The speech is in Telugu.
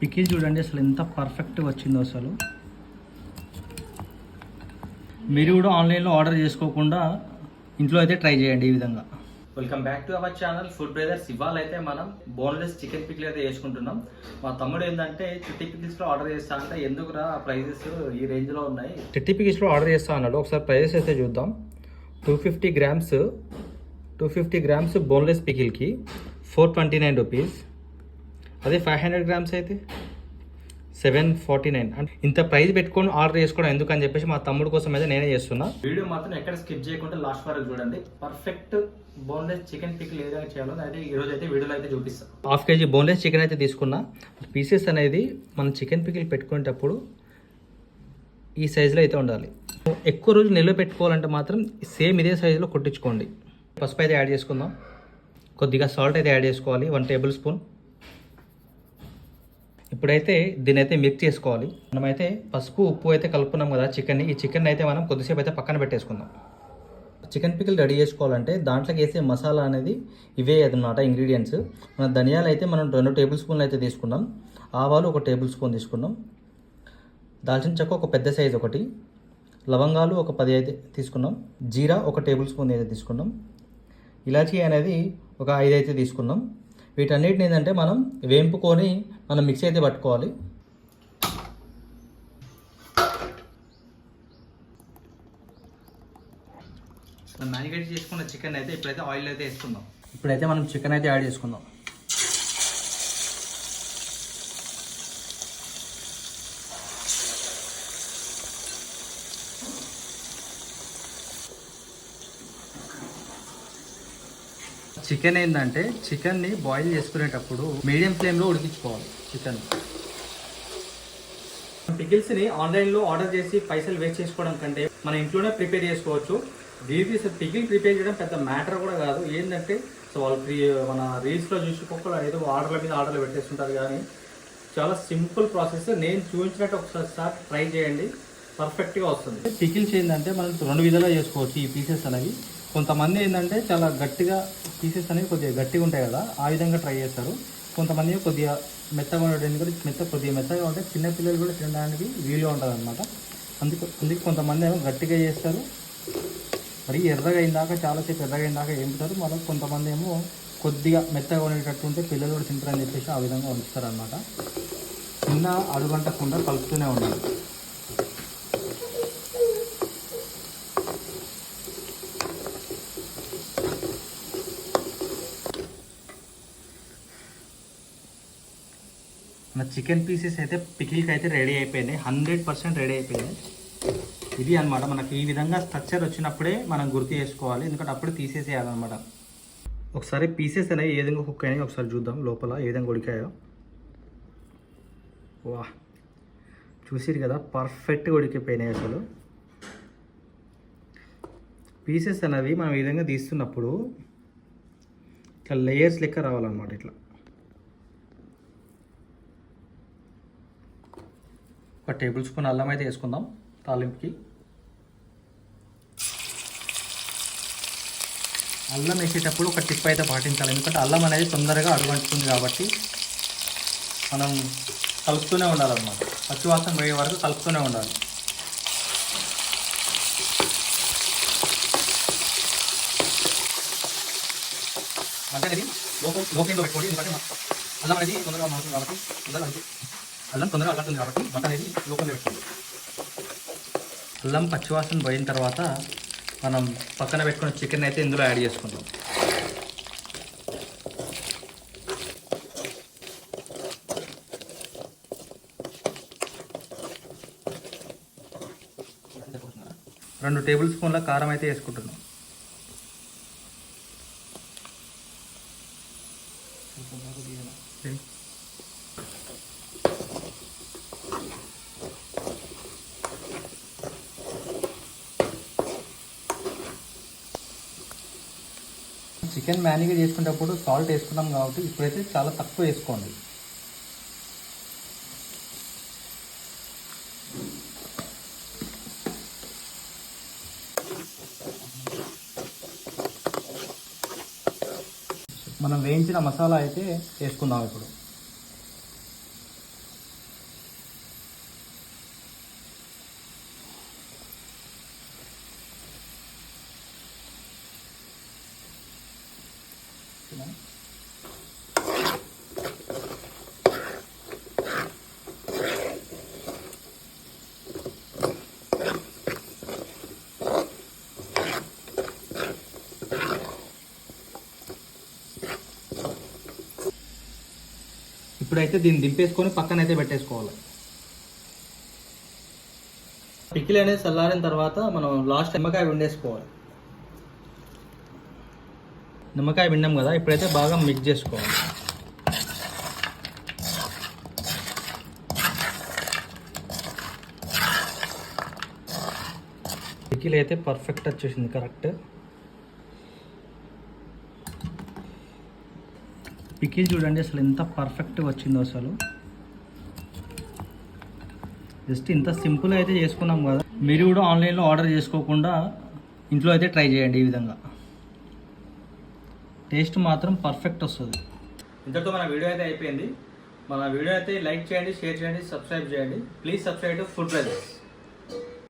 పికిల్ చూడండి అసలు ఎంత పర్ఫెక్ట్గా వచ్చిందో అసలు. మీరు కూడా ఆన్లైన్లో ఆర్డర్ చేసుకోకుండా ఇంట్లో అయితే ట్రై చేయండి ఈ విధంగా. Welcome back to our channel food brothers ఇవాళ అయితే మనం బోన్లెస్ చికెన్ పికిల్ అయితే చేసుకుంటున్నాం మా తమ్ముడు ఏంటంటే చిట్టి పికిల్స్లో ఆర్డర్ చేస్తా అంటే ఎందుకురా ప్రైజెస్ ఈ రేంజ్లో ఉన్నాయి? చిట్టి పికిల్స్లో ఆర్డర్ చేస్తా అన్నాడు. ఒకసారి ప్రైజెస్ అయితే చూద్దాం. Two fifty grams two fifty grams boneless పికిల్కి four twenty nine rupees అదే ఫైవ్ హండ్రెడ్ గ్రామ్స్ అయితే? సెవెన్ ఫార్టీ నైన్ అంటే ఇంత ప్రైస్ పెట్టుకొని ఆర్డర్ చేసుకోవడం ఎందుకని చెప్పేసి మా తమ్ముడు కోసం అయితే నేనే చేస్తున్నా. వీడియో మాత్రం ఎక్కడ స్కిప్ చేయకుండా లాస్ట్ వరకు చూడండి. పర్ఫెక్ట్ బోన్లెస్ చికెన్ పికిల్ ఏ విధంగా చేయాలో అయితే ఈ రోజు అయితే వీడియోలో అయితే చూపిస్తాను హాఫ్ కేజీ బోన్లెస్ చికెన్ అయితే తీసుకున్నా. పీసెస్ అనేది మనం చికెన్ పికిల్ పెట్టుకునేటప్పుడు ఈ సైజులో అయితే ఉండాలి. ఎక్కువ రోజు నిల్వ పెట్టుకోవాలంటే మాత్రం సేమ్ ఇదే సైజులో కొట్టించుకోండి. పసుపు అయితే యాడ్ చేసుకుందాం. కొద్దిగా సాల్ట్ అయితే యాడ్ చేసుకోవాలి. వన్ టేబుల్ స్పూన్ ఇప్పుడైతే దీని అయితే మిక్స్ చేసుకోవాలి. మనమైతే పసుపు ఉప్పు అయితే కలుపుకున్నాం కదా చికెన్ ఈ చికెన్ అయితే మనం కొద్దిసేపు అయితే పక్కన పెట్టేసుకుందాం. చికెన్ పికిల్ రెడీ చేసుకోవాలంటే దాంట్లోకి వేసే మసాలా అనేది ఇవే అనమాట ఇంగ్రీడియంట్స్. మన ధనియాలు అయితే మనం రెండు టేబుల్ స్పూన్లు అయితే తీసుకున్నాం. ఆవాలు ఒక టేబుల్ స్పూన్ తీసుకున్నాం. దాల్చిన చెక్క ఒక పెద్ద సైజ్ ఒకటి. లవంగాలు ఒక పది అయితే తీసుకున్నాం. జీరా ఒక టేబుల్ స్పూన్ అయితే తీసుకున్నాం. ఇలాచీ అనేది ఒక ఐదు అయితే తీసుకున్నాం. వీటన్నిటిని ఏంటంటే మనం వేంపుకొని మనం మిక్సీ అయితే పట్టుకోవాలి. మనం మ్యారినేట్ చేసుకున్న చికెన్ అయితే ఇప్పుడైతే ఆయిల్ అయితే వేసుకుందాం. ఇప్పుడైతే మనం చికెన్ అయితే యాడ్ చేసుకుందాం. చికెన్ ఏంటంటే చికెన్ని బాయిల్ చేసుకునేటప్పుడు మీడియం ఫ్లేమ్లో ఉడికించుకోవాలి చికెన్. పికిల్స్ని ఆన్లైన్లో ఆర్డర్ చేసి పైసలు వేస్ట్ చేసుకోవడం కంటే మన ఇంట్లోనే ప్రిపేర్ చేసుకోవచ్చు. దీనికి పికిల్ ప్రిపేర్ చేయడం పెద్ద మ్యాటర్ కూడా కాదు. ఏంటంటే సో వాళ్ళు ప్రీ మన రీల్స్లో చూసుకోకుండా ఏదో ఆర్డర్ల మీద ఆర్డర్లు పెట్టేస్తుంటారు కానీ చాలా సింపుల్ ప్రాసెస్. నేను చూపించినట్టు ఒకసారి ట్రై చేయండి. పర్ఫెక్ట్గా వస్తుంది. పికిల్స్ ఏంటంటే మనం రెండు విధాలుగా చేసుకోవచ్చు ఈ పీసెస్ అనేవి. కొంతమంది ఏంటంటే చాలా గట్టిగా పీసెస్ అనేవి కొద్దిగా గట్టిగా ఉంటాయి కదా ఆ విధంగా ట్రై చేస్తారు. కొంతమంది కొద్దిగా మెత్తగా ఉండడం కూడా మెత్త కొద్దిగా మెత్తగా ఉంటే చిన్నపిల్లలు కూడా తినడానికి వీలుగా ఉంటుంది అనమాట అందుకు అందుకు కొంతమంది ఏమో గట్టిగా చేస్తారు. మరి ఎర్రగా అయిందాక చాలాసేపు ఎర్రగా అయిందాక ఏంపుతారు మళ్ళీ కొంతమంది ఏమో కొద్దిగా మెత్తగా ఉండేటట్టు ఉంటే పిల్లలు కూడా తింటారని చెప్పేసి ఆ విధంగా ఉంచుతారు అనమాట నిన్న అడుగంటకుండా కలుపుతూనే ఉండాలి మన చికెన్ పీసెస్ అయితే పికిల్కి అయితే రెడీ అయిపోయినాయి. హండ్రెడ్ పర్సెంట్ రెడీ అయిపోయినాయి. ఇది అనమాట మనకి ఈ విధంగా స్ట్రక్చర్ వచ్చినప్పుడే మనం గుర్తు చేసుకోవాలి. ఎందుకంటే అప్పుడు తీసేసేయాలన్నమాట. ఒకసారి పీసెస్ అనేవి ఏ విధంగా కుక్ అయినాయి ఒకసారి చూద్దాం. లోపల ఏ విధంగా ఉడికాయో. వా. చూసిరు కదా పర్ఫెక్ట్గా ఉడికిపోయినాయి అసలు. పీసెస్ అనేవి మనం ఈ విధంగా తీస్తున్నప్పుడు ఇట్లా లేయర్స్ లెక్క రావాలన్నమాట ఇట్లా. ఒక టేబుల్ స్పూన్ అల్లం అయితే వేసుకుందాం తాలింపుకి. అల్లం వేసేటప్పుడు ఒక టిప్ అయితే పాటించాలి ఎందుకంటే అల్లం అనేది తొందరగా అడుగంటుతుంది కాబట్టి మనం కలుపుతూనే ఉండాలన్నమాట. పచ్చివాసన పోయే వరకు కలుపుతూనే ఉండాలి. అంటే ఇది లోకం లోకంలో పెట్టుకోండి ఎందుకంటే అల్లం అనేది తొందరగా మారుతుంది కాబట్టి తొందరగా అల్లం తొందరగా అల్లంటుంది కాబట్టి మంట అనేది లోపల పెట్టుకోండి అల్లం పచ్చివాసన పోయిన తర్వాత మనం పక్కన పెట్టుకున్న చికెన్ అయితే ఇందులో యాడ్ చేసుకుంటాం రెండు టేబుల్ స్పూన్ల కారం అయితే వేసుకుంటున్నాం. చికెన్ మ్యారినేట్ చేసుకునేటప్పుడు సాల్ట్ వేసుకున్నాం కాబట్టి ఇప్పుడైతే చాలా తక్కువ వేసుకోండి. మనం వేయించిన మసాలా అయితే వేసుకుందాం ఇప్పుడు. ఇప్పుడైతే దీన్ని దింపేసుకొని పక్కన అయితే పెట్టేసుకోవాలి. పిక్కిలు అనేది చల్లారిన తర్వాత మనం లాస్ట్ నిమ్మకాయ వండేసుకోవాలి నిమ్మకాయ పిండాం కదా ఇప్పుడైతే బాగా మిక్స్ చేసుకోవాలి. పికిల్ అయితే పర్ఫెక్ట్ వచ్చేసింది కరెక్ట్ పికిల్ చూడండి అసలు ఎంత పర్ఫెక్ట్గా వచ్చిందో అసలు. జస్ట్ ఇంత సింపుల్ అయితే చేసుకున్నాం కదా. మీరు కూడా ఆన్లైన్లో ఆర్డర్ చేసుకోకుండా ఇంట్లో అయితే ట్రై చేయండి ఈ విధంగా. టేస్ట్ మాత్రం పర్ఫెక్ట్ వస్తుంది. ఇంతటితో మన వీడియో అయితే అయిపోయింది. మన వీడియో అయితే లైక్ చేయండి షేర్ చేయండి సబ్స్క్రైబ్ చేయండి. Please subscribe to food risers